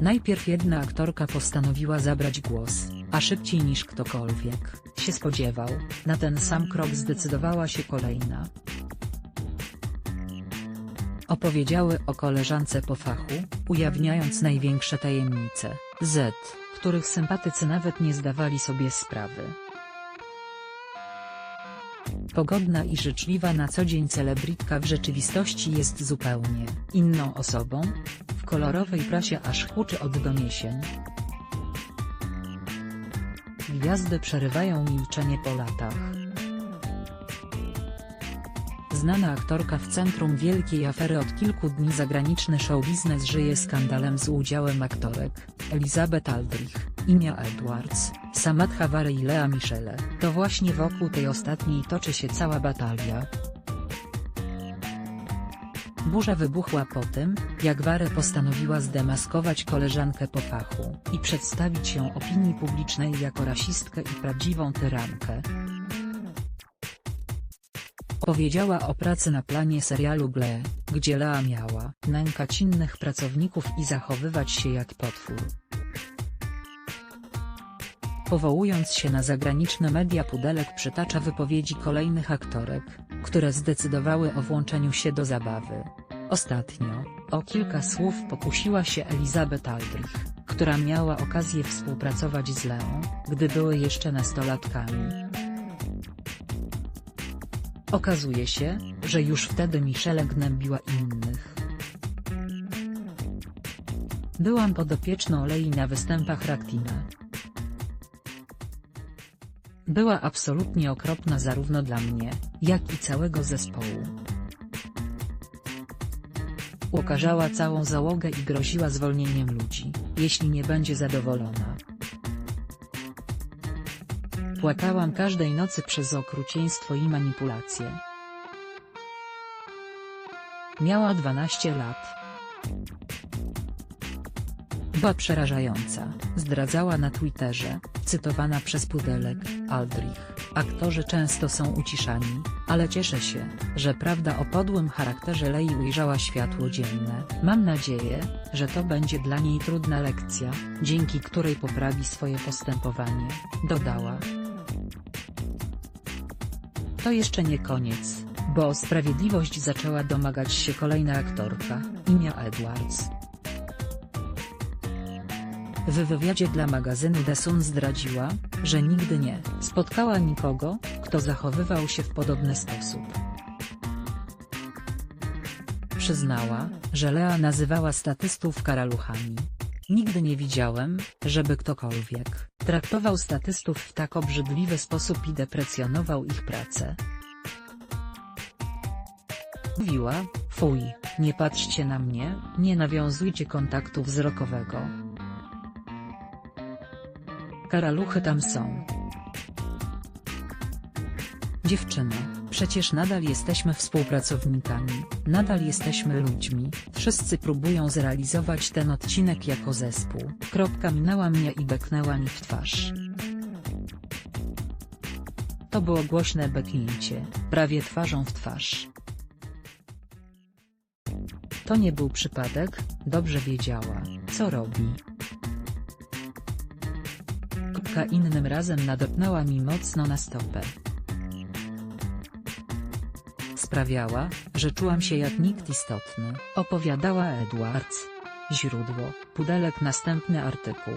Najpierw jedna aktorka postanowiła zabrać głos, a szybciej niż ktokolwiek się spodziewał, na ten sam krok zdecydowała się kolejna. Opowiedziały o koleżance po fachu, ujawniając największe tajemnice, Z, których sympatycy nawet nie zdawali sobie sprawy. Pogodna i życzliwa na co dzień celebrytka w rzeczywistości jest zupełnie inną osobą. Kolorowej prasie aż huczy od doniesień. Gwiazdy przerywają milczenie po latach. Znana aktorka w centrum wielkiej afery od kilku dni zagraniczny showbiznes żyje skandalem z udziałem aktorek, Elizabeth Aldrich, Imia Edwards, Samadha Wary i Lea Michele. To właśnie wokół tej ostatniej toczy się cała batalia. Burza wybuchła po tym, jak Ware postanowiła zdemaskować koleżankę po fachu i przedstawić ją opinii publicznej jako rasistkę i prawdziwą tyrankę. Powiedziała o pracy na planie serialu Glee, gdzie Lea miała nękać innych pracowników i zachowywać się jak potwór. Powołując się na zagraniczne media Pudelek przytacza wypowiedzi kolejnych aktorek, które zdecydowały o włączeniu się do zabawy. Ostatnio, o kilka słów pokusiła się Elizabeth Aldrich, która miała okazję współpracować z Leą, gdy były jeszcze nastolatkami. Okazuje się, że już wtedy Michelle gnębiła innych. Byłam podopieczną Lei na występach Raktina. Była absolutnie okropna zarówno dla mnie, jak i całego zespołu. Ukarzała całą załogę i groziła zwolnieniem ludzi, jeśli nie będzie zadowolona. Płakałam każdej nocy przez okrucieństwo i manipulacje. Miała 12 lat. Była przerażająca, zdradzała na Twitterze, cytowana przez Pudelek, Aldrich. Aktorzy często są uciszani, ale cieszę się, że prawda o podłym charakterze Lei ujrzała światło dzienne. Mam nadzieję, że to będzie dla niej trudna lekcja, dzięki której poprawi swoje postępowanie, dodała. To jeszcze nie koniec, bo o sprawiedliwość zaczęła domagać się kolejna aktorka, Imia Edwards. W wywiadzie dla magazynu The Sun zdradziła, że nigdy nie spotkała nikogo, kto zachowywał się w podobny sposób. Przyznała, że Lea nazywała statystów karaluchami. Nigdy nie widziałem, żeby ktokolwiek traktował statystów w tak obrzydliwy sposób i deprecjonował ich pracę. Mówiła, fuj, nie patrzcie na mnie, nie nawiązujcie kontaktu wzrokowego. Karaluchy tam są. Dziewczyno, przecież nadal jesteśmy współpracownikami, nadal jesteśmy ludźmi, wszyscy próbują zrealizować ten odcinek jako zespół. Kropka minęła mnie i beknęła mi w twarz. To było głośne beknięcie, prawie twarzą w twarz. To nie był przypadek, dobrze wiedziała, co robi. Kubka innym razem nadepnęła mi mocno na stopę. Sprawiała, że czułam się jak nikt istotny, opowiadała Edwards. Źródło, Pudelek następny artykuł.